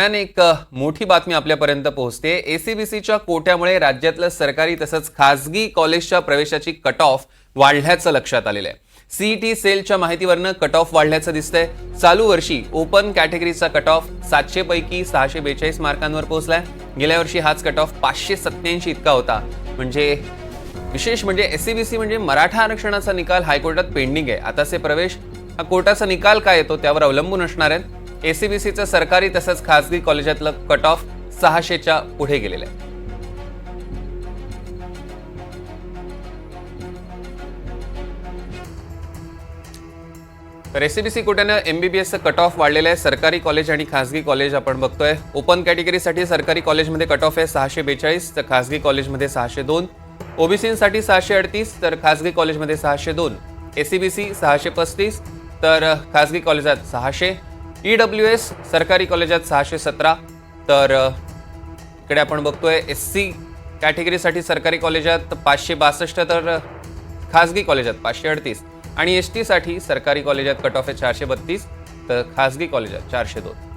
दरम्यान एक मोठी बातमी आपल्यापर्यंत पोहोचते. एसीबीसीच्या कोट्यामुळे राज्यातलं सरकारी तसंच खासगी कॉलेजच्या प्रवेशाची कट ऑफ वाढल्याचं लक्षात आलेलं आहे सीईटी सेलच्या माहितीवरनं कट ऑफ वाढल्याचं दिसतंय. चालू वर्षी ओपन कॅटेगरीचा कट ऑफ सातशे पैकी सहाशे बेचाळीस मार्कांवर पोहोचलाय. गेल्या वर्षी हाच कट ऑफ पाचशे सत्याऐंशी इतका होता. म्हणजे विशेष म्हणजे एससीबीसी म्हणजे मराठा आरक्षणाचा निकाल हायकोर्टात पेंडिंग आहे. आताचे प्रवेश हा कोर्टाचा निकाल काय येतो त्यावर अवलंबून असणार आहेत. एसीबीसीचं सरकारी तसंच खासगी कॉलेजातलं कट ऑफ सहाशेच्या पुढे गेलेलं आहे. तर एसीबीसी कोट्यानं एमबीबीएसचं कट ऑफ वाढलेलं आहे. सरकारी कॉलेज आणि खासगी कॉलेज आपण बघतोय. ओपन कॅटेगरीसाठी सरकारी कॉलेजमध्ये कट ऑफ आहे सहाशे बेचाळीस तर खासगी कॉलेजमध्ये सहाशे दोन. ओबीसीसाठी सहाशे अडतीस तर खासगी कॉलेजमध्ये सहाशे दोन. एसीबीसी सहाशे पस्तीस तर खासगी कॉलेजात सहाशे. ई डब्ल्यू एस सरकारी कॉलेजात सहाशे सतरा. तर इकडे आपण बघतोय एस सी कॅटेगरीसाठी सरकारी कॉलेजात पाचशे बासष्ट तर खाजगी कॉलेजात पाचशे अडतीस. आणि एस टीसाठी सरकारी कॉलेजात कट ऑफ आहे चारशे बत्तीस तर खाजगी कॉलेजात चारशे दोन.